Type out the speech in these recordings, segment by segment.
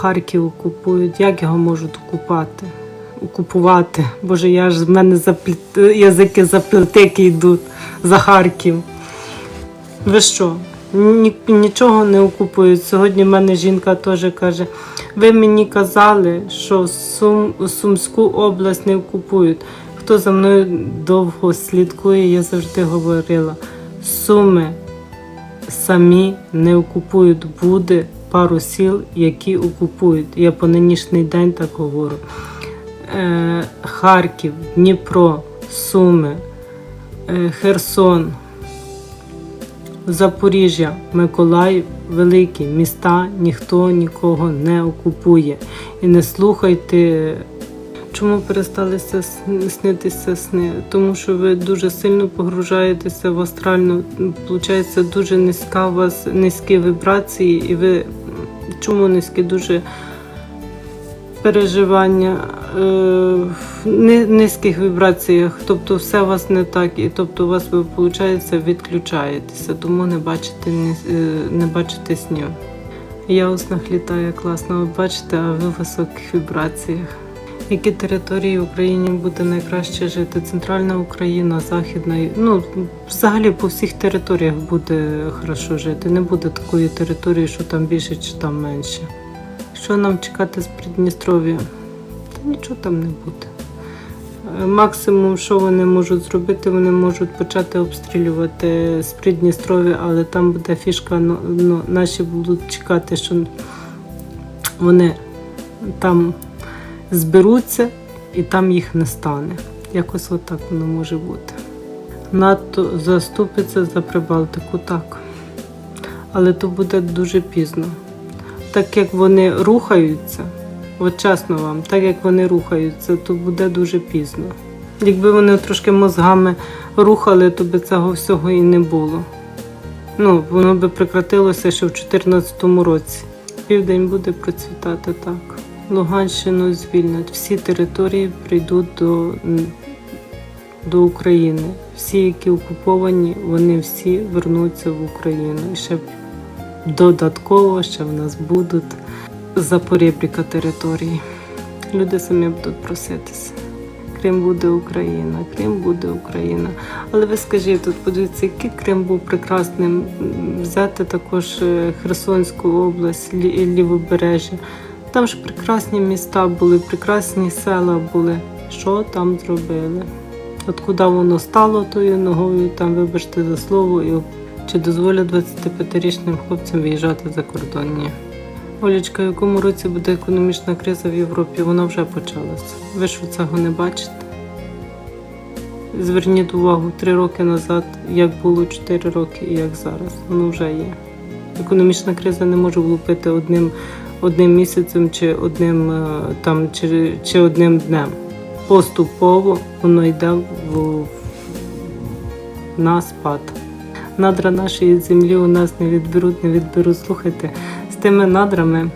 Харків окупують. Як його можуть окупати? Окупувати? Боже, я ж в мене запліт... язики заплетики йдуть за Харків. Ви що? Ні, нічого не окупують. Сьогодні в мене жінка теж каже: ви мені казали, що Сум, Сумську область не окупують. Хто за мною довго слідкує, я завжди говорила: Суми самі не окупують. Буде пару сіл, які окупують. Я по нинішній день так говорю. Е, Харків, Дніпро, Суми, е, Херсон. Запоріжжя, Миколаїв, великі міста ніхто нікого не окупує. І не слухайте, чому перестали ся- снитися сни? Тому що ви дуже сильно погружаєтеся в астральну, виходить, дуже низька у вас низькі вібрації, і ви чому низькі дуже переживання е, в низьких вібраціях, тобто все у вас не так, і тобто у вас ви виходить відключаєтеся, тому не бачите е, не бачите снів. Я у снах літаю класно, ви бачите, а ви в високих вібраціях. Які території в Україні буде найкраще жити? Центральна Україна, Західна, ну взагалі по всіх територіях буде хорошо жити. Не буде такої території, що там більше чи там менше. Що нам чекати з Придністров'я? Та нічого там не буде. Е, Максимум, що вони можуть зробити, вони можуть почати обстрілювати з Придністров'я, але там буде фішка, ну, ну, наші будуть чекати, що вони там зберуться і там їх не стане. Якось отак воно може бути. НАТО заступиться за Прибалтику, так. Але то буде дуже пізно так як вони рухаються, от чесно вам, так як вони рухаються, то буде дуже пізно. Якби вони трошки мозгами рухали, то би цього всього і не було. Ну, воно би прекратилося ще в 2014 році. Південь буде процвітати так. Луганщину звільнять. Всі території прийдуть до, до України. Всі, які окуповані, вони всі вернуться в Україну. І ще додатково ще в нас будуть запорібріка території. Люди самі будуть проситися. Крим буде Україна, Крим буде Україна. Але ви скажіть, тут подивіться, який Крим був прекрасним. Взяти також е, Херсонську область, Лі- Лівобережжя. Там ж прекрасні міста були, прекрасні села були. Що там зробили? От куди воно стало тою ногою, там, вибачте за слово, чи дозволять 25-річним хлопцям виїжджати за кордон? Ні. Олічка, в якому році буде економічна криза в Європі? Вона вже почалася. Ви що цього не бачите? Зверніть увагу, три роки назад, як було 4 роки і як зараз. Воно вже є. Економічна криза не може влупити одним, одним місяцем чи одним, е, там, чи, чи одним днем. Поступово воно йде в, на спад. Надра нашої землі у нас не відберуть, не відберуть. Слухайте, з тими надрами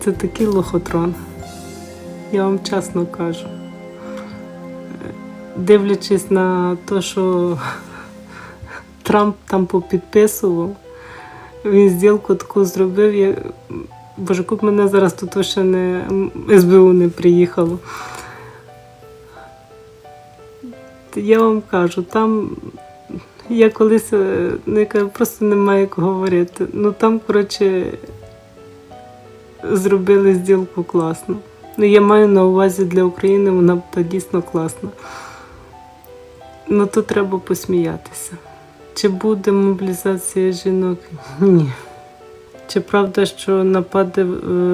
це такий лохотрон. Я вам чесно кажу. Дивлячись на те, що Трамп там попідписував, він зділку таку зробив. Я... Боже, куп мене зараз тут ще не СБУ не приїхало. Я вам кажу, там я колись е, ну, яка просто немає як говорити. Ну там, коротше, зробили зділку класно. Ну, я маю на увазі для України, вона дійсно класна. Ну то треба посміятися. Чи буде мобілізація жінок? Ні. Чи правда, що нападе е,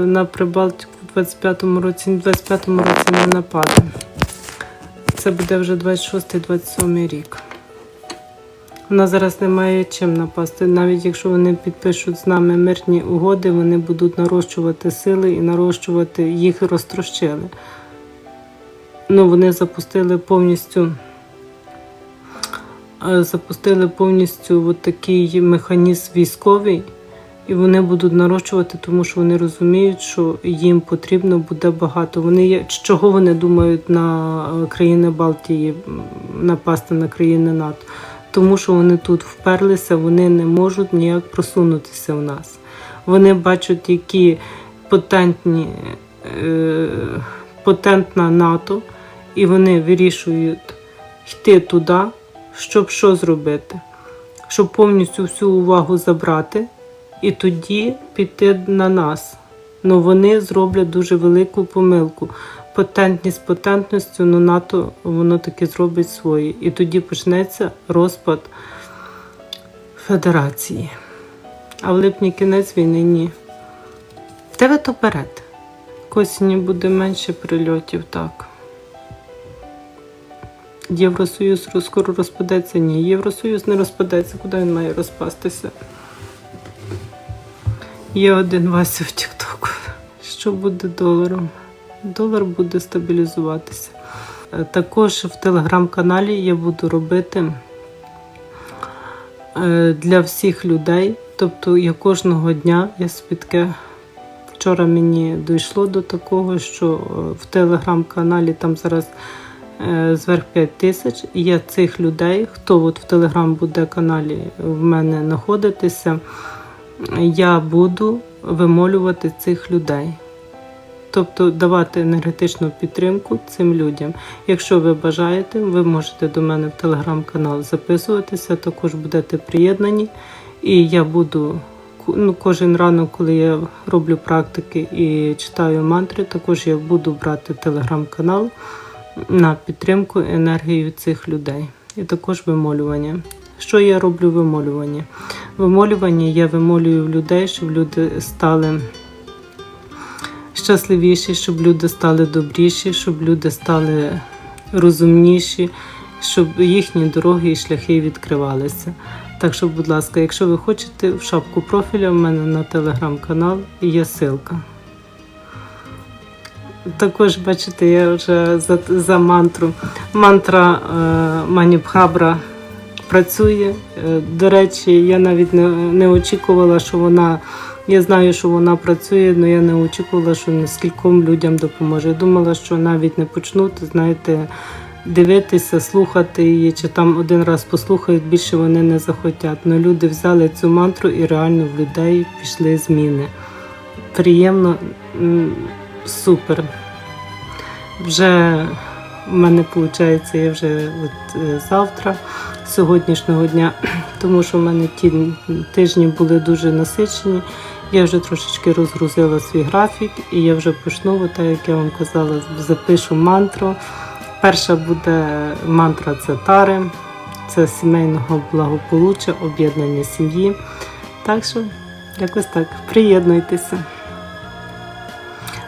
на Прибалтику в 25-му році? В 25-му році не нападе. Це буде вже 26-27 рік. Вона зараз не має чим напасти. Навіть якщо вони підпишуть з нами мирні угоди, вони будуть нарощувати сили і нарощувати їх розтрощили. Ну, вони запустили повністю. Запустили повністю от такий механізм військовий, і вони будуть нарощувати, тому що вони розуміють, що їм потрібно буде багато. Вони чого вони думають на е, країни Балтії напасти на країни НАТО? Тому що вони тут вперлися, вони не можуть ніяк просунутися в нас. Вони бачать, які потентні, е, потентна НАТО, і вони вирішують йти туди, щоб що зробити? Щоб повністю всю увагу забрати і тоді піти на нас. Ну вони зроблять дуже велику помилку. Потентність потентністю, ну НАТО воно таки зробить свої. І тоді почнеться розпад Федерації. А в липні кінець війни ні. В Тебе то вперед. К осені буде менше прильотів, так. Євросоюз скоро розпадеться? Ні, Євросоюз не розпадеться. Куди він має розпастися? Є один Вася в Тіктоку. Що буде доларом? Долар буде стабілізуватися. Е, Також в телеграм-каналі я буду робити е, для всіх людей. Тобто я кожного дня я спідке. Вчора мені дійшло до такого, що е, в телеграм-каналі там зараз зверх 5 тисяч. Я цих людей, хто от в телеграм буде каналі в мене знаходитися, я буду вимолювати цих людей. Тобто давати енергетичну підтримку цим людям. Якщо ви бажаєте, ви можете до мене в телеграм-канал записуватися, також будете приєднані. І я буду ну, кожен ранок, коли я роблю практики і читаю мантри, також я буду брати телеграм-канал на підтримку енергії цих людей. І також вимолювання. Що я роблю вимолювання? Вимолювання я вимолюю в людей, щоб люди стали щасливіші, щоб люди стали добріші, щоб люди стали розумніші, щоб їхні дороги і шляхи відкривалися. Так що, будь ласка, якщо ви хочете, в шапку профіля в мене на телеграм-канал є ссылка. Також, бачите, я вже за, за мантру. Мантра е, Манібхабра працює. Е, до речі, я навіть не, не очікувала, що вона. Я знаю, що вона працює, але я не очікувала, що скільком людям допоможе. Я думала, що навіть не почнуть, знаєте, дивитися, слухати її, чи там один раз послухають, більше вони не захотять. Але люди взяли цю мантру і реально в людей пішли зміни. Приємно, супер. Вже в мене виходить, я вже от е, завтра, сьогоднішнього дня, тому що в мене ті тижні були дуже насичені. Я вже трошечки розгрузила свій графік і я вже почну, так як я вам казала, запишу мантру. Перша буде мантра це тари, це сімейного благополуччя, об'єднання сім'ї. Так що, якось так, приєднуйтеся.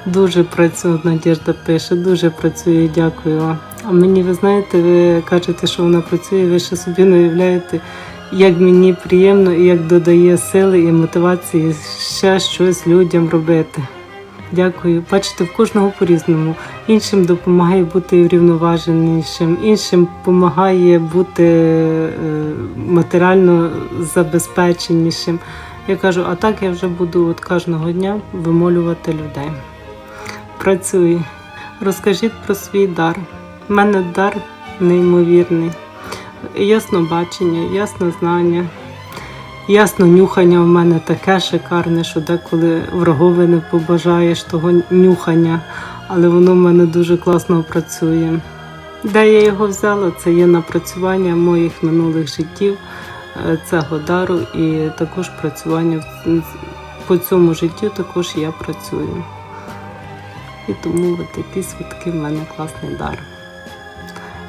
Дуже працює, Надіжда пише, дуже працює, дякую вам. А мені, ви знаєте, ви кажете, що вона працює, ви ще собі не уявляєте, як мені приємно і як додає сили і мотивації ще щось людям робити. Дякую. Бачите, в кожного по-різному. Іншим допомагає бути врівноваженішим, іншим допомагає бути е, матеріально забезпеченішим. Я кажу, а так я вже буду от кожного дня вимолювати людей. Працюю. Розкажіть про свій дар. У мене дар неймовірний. Яснобачення, яснознання, ясно нюхання в мене таке шикарне, що деколи врагові не побажаєш того нюхання, але воно в мене дуже класно працює. Де я його взяла, це є напрацювання моїх минулих життів е, цього дару і також працювання по цьому життю також я працюю. І тому такий такий в мене класний дар.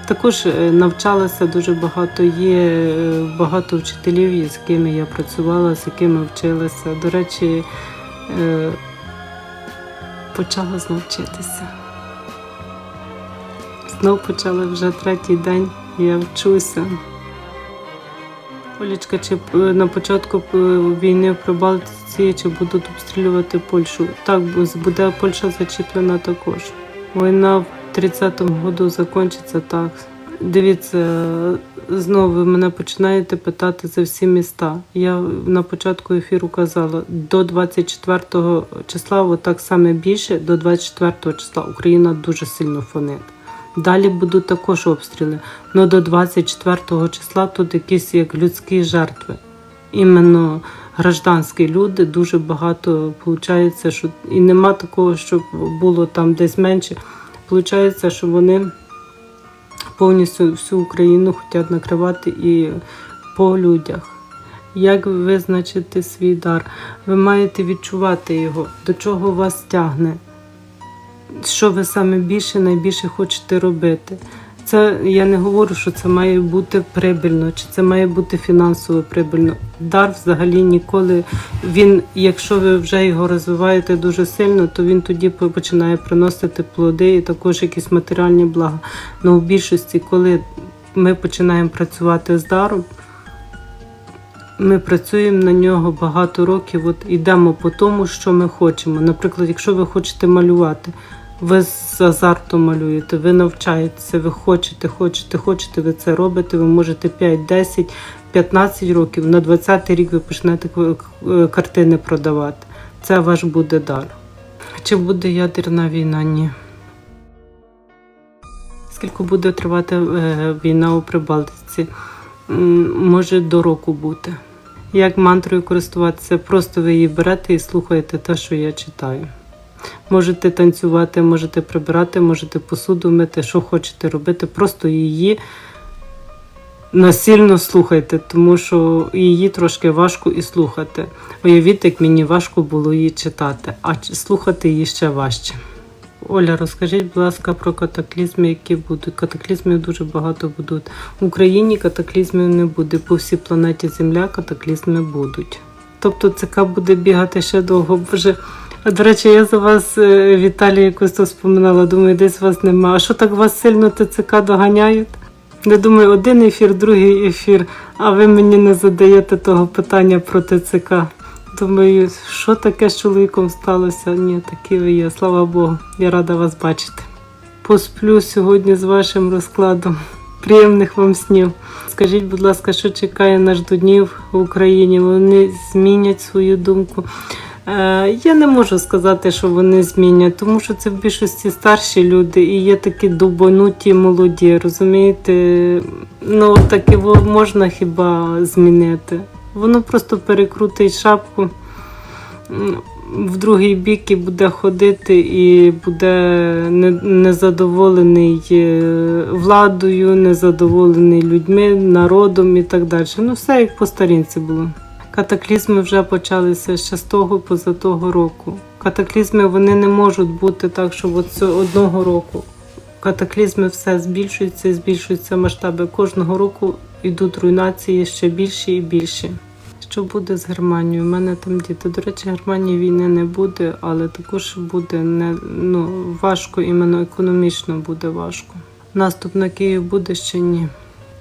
Також е, навчалася дуже багато. Є е, багато вчителів, з якими я працювала, з якими вчилася. До речі, е, почала знов вчитися. Знов почала вже третій день, я вчуся. Олічка, чи е, на початку е, війни в Прибалтиці чи будуть обстрілювати Польщу? Так, буде Польща зачіплена також. Війна в 30-му году закінчиться так. Дивіться, знову ви мене починаєте питати за всі міста. Я на початку ефіру казала, до 24 числа, отак саме більше, до 24 числа Україна дуже сильно фонить. Далі будуть також обстріли. але до 24 числа тут якісь як людські жертви. Іменно гражданські люди, дуже багато виходить, що і нема такого, щоб було там десь менше. Получається, що вони повністю всю Україну хочуть накривати і по людях. Як визначити свій дар? Ви маєте відчувати його, до чого вас тягне, що ви саме більше, найбільше хочете робити. Це я не говорю, що це має бути прибильно, чи це має бути фінансово прибильно. Дар взагалі ніколи він, якщо ви вже його розвиваєте дуже сильно, то він тоді починає приносити плоди і також якісь матеріальні блага. Але в більшості, коли ми починаємо працювати з даром, ми працюємо на нього багато років, от йдемо по тому, що ми хочемо. Наприклад, якщо ви хочете малювати, ви з азартом малюєте, ви навчаєтеся, ви хочете, хочете, хочете, ви це робите, ви можете 5, 10, 15 років, на 20-й рік ви почнете к- картини продавати. Це ваш буде дар. Чи буде ядерна війна? Ні. Скільки буде тривати е, війна у Прибалтиці? Може до року бути. Як мантрою користуватися, просто ви її берете і слухаєте те, що я читаю. Можете танцювати, можете прибирати, можете посуду мити, що хочете робити, просто її насильно слухайте, тому що її трошки важко і слухати. Уявіть, як мені важко було її читати, а слухати її ще важче. Оля, розкажіть, будь ласка, про катаклізми, які будуть. Катаклізмів дуже багато будуть. В Україні катаклізмів не буде. По всій планеті Земля катаклізми будуть. Тобто ЦК буде бігати ще довго. Боже. До речі, я за вас, е, Віталій, якось то споминала, думаю, десь вас нема. А що так вас сильно ТЦК доганяють? Я думаю, один ефір, другий ефір, а ви мені не задаєте того питання про ТЦК. Думаю, що таке з чоловіком сталося? Ні, такі ви є, слава Богу, я рада вас бачити. Посплю сьогодні з вашим розкладом. Приємних вам снів. Скажіть, будь ласка, що чекає на ждунів в Україні? Вони змінять свою думку. Е, я не можу сказати, що вони змінять, тому що це в більшості старші люди і є такі дубонуті молоді. Розумієте? Ну так його можна хіба змінити. Воно просто перекрутить шапку в другий бік і буде ходити, і буде не- незадоволений е, владою, незадоволений людьми, народом і так далі. Ну, все як по старінці було. Катаклізми вже почалися ще з того поза того року. Катаклізми вони не можуть бути так, що от одного року. Катаклізми все збільшуються і збільшуються масштаби. Кожного року йдуть руйнації ще більші і більші. Що буде з Германією? У мене там діти. До речі, Германії війни не буде, але також буде не ну важко, іменно економічно буде важко. Наступ на Київ буде ще ні.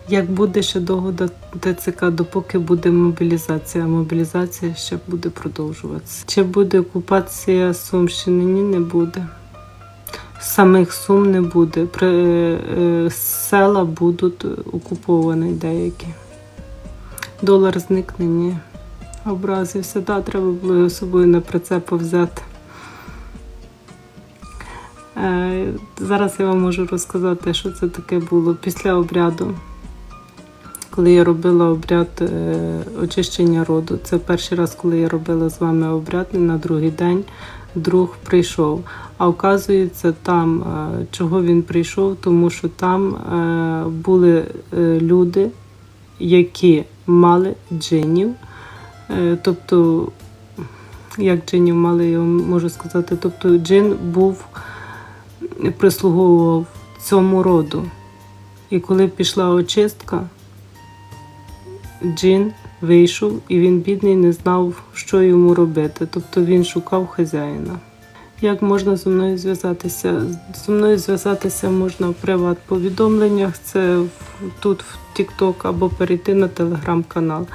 Як буде ще довго до ТЦК, допоки буде мобілізація, мобілізація ще буде продовжуватися. Чи буде окупація Сумщини? Ні, не буде. Самих Сум не буде. При, е, села будуть окуповані деякі. Долар зникне, ні. Образився, так, треба було його собою на прицеп взяти. Е, зараз я вам можу розказати, що це таке було після обряду. Коли я робила обряд е, очищення роду, це перший раз, коли я робила з вами обряд, на другий день друг прийшов. А оказується, там е, чого він прийшов, тому що там е, були е, люди, які мали джинів. Тобто, як джинів мали, я можу сказати, тобто джин був прислуговував цьому роду. І коли пішла очистка, Джин вийшов, і він, бідний, не знав, що йому робити. Тобто він шукав хазяїна. Як можна зі мною зв'язатися? Зі мною зв'язатися можна в приват-повідомленнях, це тут в TikTok або перейти на телеграм-канал.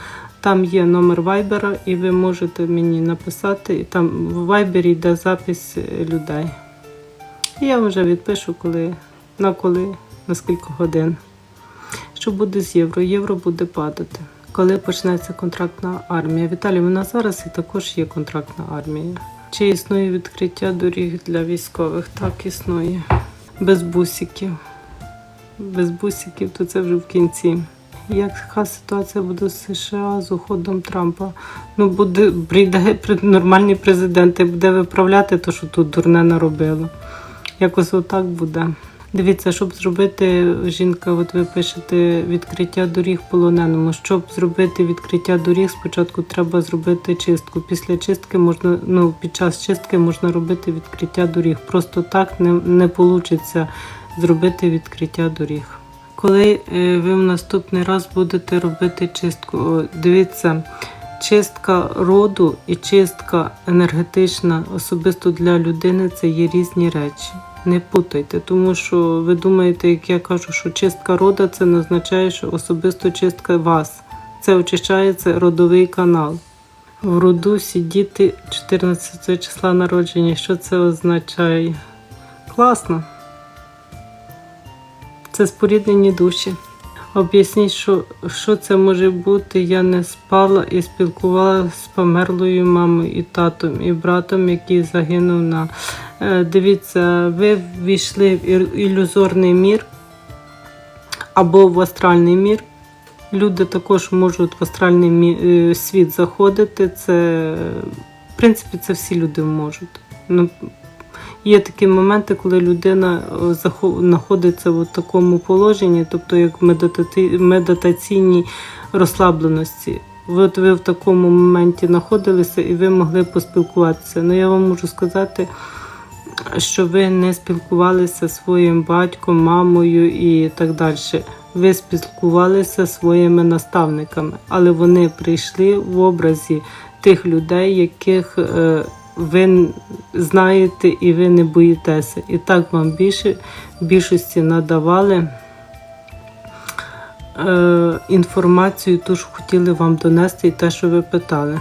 Там є номер вайбера, і ви можете мені написати. І там в вайбері йде запис людей. І я вже відпишу, коли, на коли, на скільки годин. Що буде з євро? Євро буде падати. Коли почнеться контрактна армія? Віталій, нас зараз і також є контрактна армія. Чи існує відкриття доріг для військових? Так, існує. Без бусиків. Без бусиків, то це вже в кінці. яка ситуація буде в США з уходом Трампа? Ну, буде прийде пр- нормальний президент і буде виправляти те, що тут дурне наробило. Якось отак буде. Дивіться, щоб зробити жінка, от ви пишете відкриття доріг полоненому. Щоб зробити відкриття доріг, спочатку треба зробити чистку. Після чистки можна, ну під час чистки можна робити відкриття доріг. Просто так не, не вийде зробити відкриття доріг. Коли е, ви в наступний раз будете робити чистку, дивіться, чистка роду і чистка енергетична особисто для людини це є різні речі. Не путайте, тому що ви думаєте, як я кажу, що чистка рода це не означає, що особисто чистка вас. Це очищається родовий канал. В роду всі діти 14 числа народження. Що це означає? Класно. Це споріднені душі. Об'ясніть, що, що це може бути. Я не спала і спілкувалася з померлою мамою і татом, і братом, який загинув на. Е, Дивіться, ви ввійшли в ілюзорний мір або в астральний мір. Люди також можуть в астральний е, світ заходити. Це, в принципі, це всі люди можуть. Є такі моменти, коли людина е, знаходиться в такому положенні, тобто як медитаційній розслабленості. От ви в такому моменті знаходилися і ви могли поспілкуватися. Ну я вам можу сказати, що ви не спілкувалися зі своїм батьком, мамою і так далі. Ви спілкувалися зі своїми наставниками, але вони прийшли в образі тих людей, яких е, ви знаєте і ви не боїтеся. І так вам більше більшості надавали е, інформацію, ту, що хотіли вам донести, і те, що ви питали.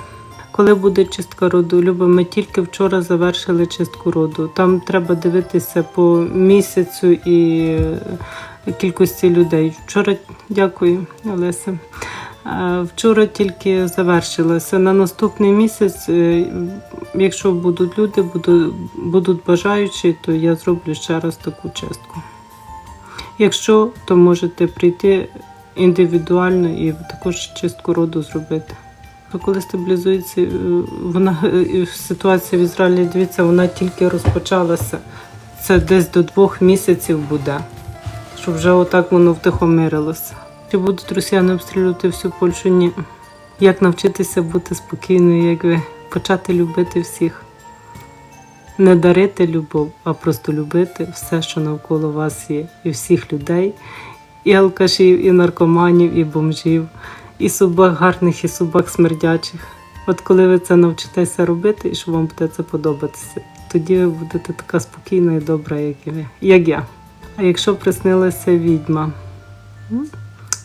Коли буде чистка роду, Люба, ми тільки вчора завершили чистку роду. Там треба дивитися по місяцю і кількості людей. Вчора дякую, Олеся. Вчора тільки завершилося. На наступний місяць, е, якщо будуть люди, будуть бажаючі, то я зроблю ще раз таку чистку. Якщо, то можете прийти індивідуально і також чистку роду зробити. Коли стабілізується е, вона е, ситуація в Ізраїлі, дивіться, вона тільки розпочалася. Це десь до двох місяців буде, щоб вже отак воно втихомирилося. Чи будуть росіяни обстрілювати всю Польщу? Ні. Як навчитися бути спокійною, як ви почати любити всіх? Не дарити любов, а просто любити все, що навколо вас є, і всіх людей, і алкашів, і наркоманів, і бомжів, і собак гарних, і собак смердячих. От коли ви це навчитеся робити, і що вам буде це подобатися, тоді ви будете така спокійна і добра, як і ви, як я. А якщо приснилася відьма,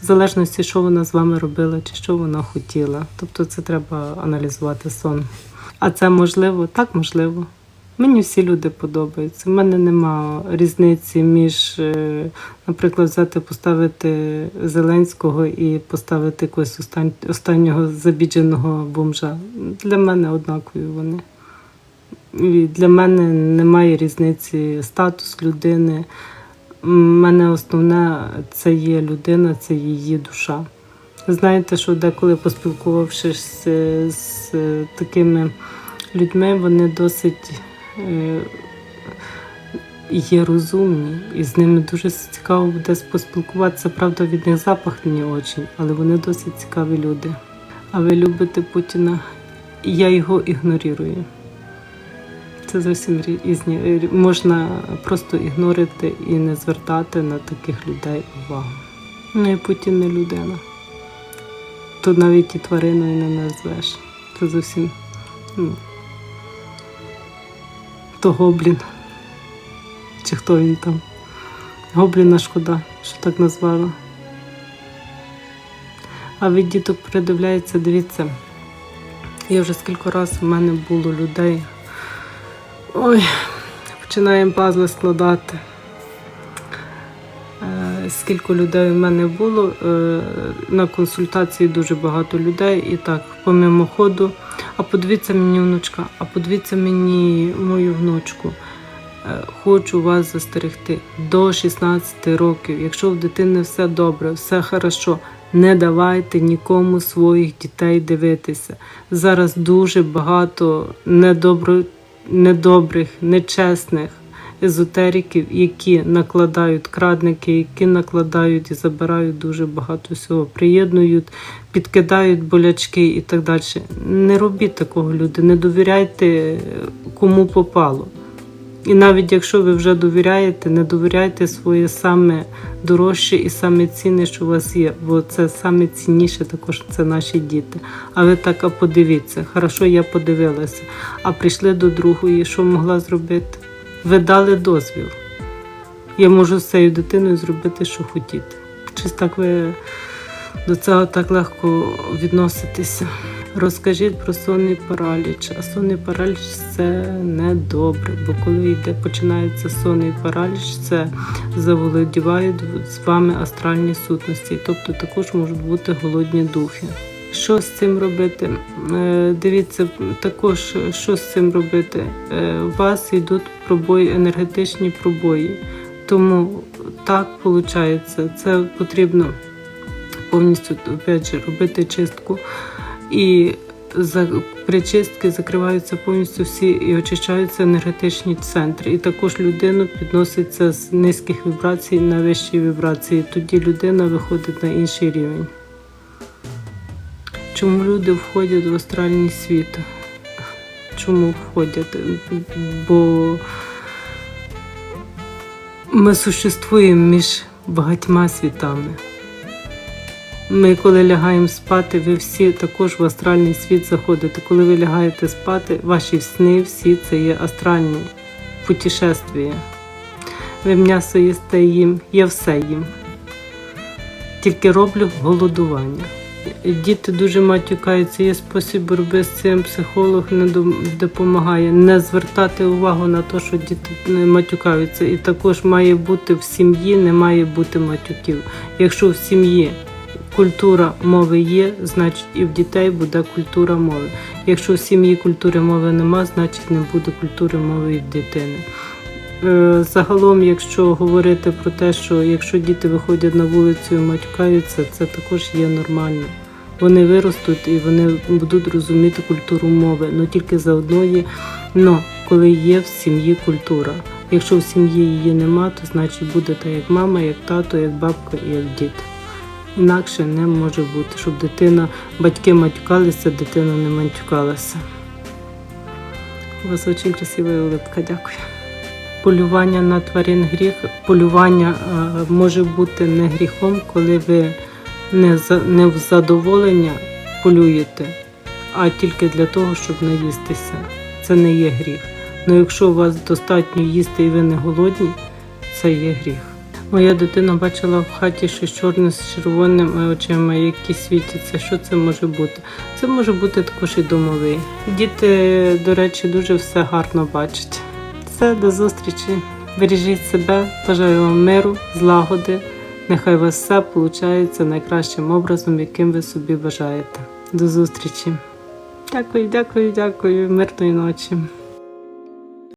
в залежності, що вона з вами робила чи що вона хотіла. Тобто це треба аналізувати сон. А це можливо? Так, можливо. Мені всі люди подобаються. У мене нема різниці між, е, наприклад, взяти, поставити Зеленського і поставити якогось остан- останнього забідженого бомжа. Для мене однакові вони. І для мене немає різниці статус людини. Мене основне це є людина, це її душа. Знаєте, що деколи поспілкувавшись з, з такими людьми, вони досить е, є розумні, і з ними дуже цікаво буде поспілкуватися. Правда, від них запах не очень, але вони досить цікаві люди. А ви любите Путіна? Я його ігнорую. Це зовсім різні. е, Можна просто ігнорити і не звертати на таких людей увагу. Ну і Путін не людина. Тут навіть і твариною не назвеш. Це зовсім. Ну, то гоблін. Чи хто він там? Гобліна шкода, що так назвала. А від діток придивляється, дивіться. Я вже скільки разів в мене було людей. Ой, починаємо пазли складати. Е, Скільки людей в мене було е, на консультації дуже багато людей. І так, по мимоходу. А подивіться мені внучка, а подивіться мені мою внучку. Е, Хочу вас застерегти до 16 років. Якщо в дитини все добре, все хорошо, Не давайте нікому своїх дітей дивитися. Зараз дуже багато недобро, недобрих, нечесних езотериків, які накладають крадники, які накладають і забирають дуже багато всього, приєднують, підкидають болячки і так далі. Не робіть такого, люди, не довіряйте кому попало. І навіть якщо ви вже довіряєте, не довіряйте своє саме дорожче і саме цінне, що у вас є, бо це саме цінніше також це наші діти. А ви так, а подивіться, хорошо, я подивилася, а прийшли до другої, що могла зробити? Ви дали дозвіл. Я можу з цією дитиною зробити, що хотіти. Чи так ви до цього так легко відноситеся? Розкажіть про сонний параліч. А сонний параліч це не добре, бо коли йде починається сонний параліч, це заволодівають з вами астральні сутності, тобто також можуть бути голодні духи. Що з цим робити? Е, Дивіться, також що з цим робити? Е, У вас йдуть пробої, енергетичні пробої. Тому так виходить, це потрібно повністю опять же, робити чистку. І при чистки закриваються повністю всі і очищаються енергетичні центри. І також людину підноситься з низьких вібрацій на вищі вібрації. Тоді людина виходить на інший рівень. Чому люди входять в астральний світ? Чому входять? Бо ми существуємо між багатьма світами. Ми, коли лягаємо спати, ви всі також в астральний світ заходите. Коли ви лягаєте спати, ваші сни всі це є астральні путешествия. Ви м'ясо їсте їм, я все їм. Тільки роблю голодування. Діти дуже матюкаються, є спосіб боротьби з цим, психолог не допомагає. Не звертати увагу на те, що діти матюкаються. І також має бути в сім'ї, не має бути матюків. Якщо в сім'ї культура мови є, значить і в дітей буде культура мови. Якщо в сім'ї культури мови нема, значить не буде культури мови і в дитини. Е, Загалом, якщо говорити про те, що якщо діти виходять на вулицю і матюкаються, це також є нормально. Вони виростуть і вони будуть розуміти культуру мови, але тільки заодно є, но коли є в сім'ї культура. Якщо в сім'ї її нема, то значить буде так, як мама, як тато, як бабка і як дід. Інакше не може бути, щоб дитина, батьки матюкалися, дитина не матюкалася. У вас дуже красива улыбка, дякую. Полювання на тварин гріх. Полювання е, може бути не гріхом, коли ви не, за, не в задоволення полюєте, а тільки для того, щоб наїстися. Це не є гріх. Ну якщо у вас достатньо їсти і ви не голодні, це є гріх. Моя дитина бачила в хаті щось чорне з червоними очима, які світяться. Що це може бути? Це може бути також і домовий. Діти, до речі, дуже все гарно бачать. Все, до зустрічі. Бережіть себе, бажаю вам миру, злагоди. Нехай у вас все виходить найкращим образом, яким ви собі бажаєте. До зустрічі. Дякую, дякую, дякую. Мирної ночі.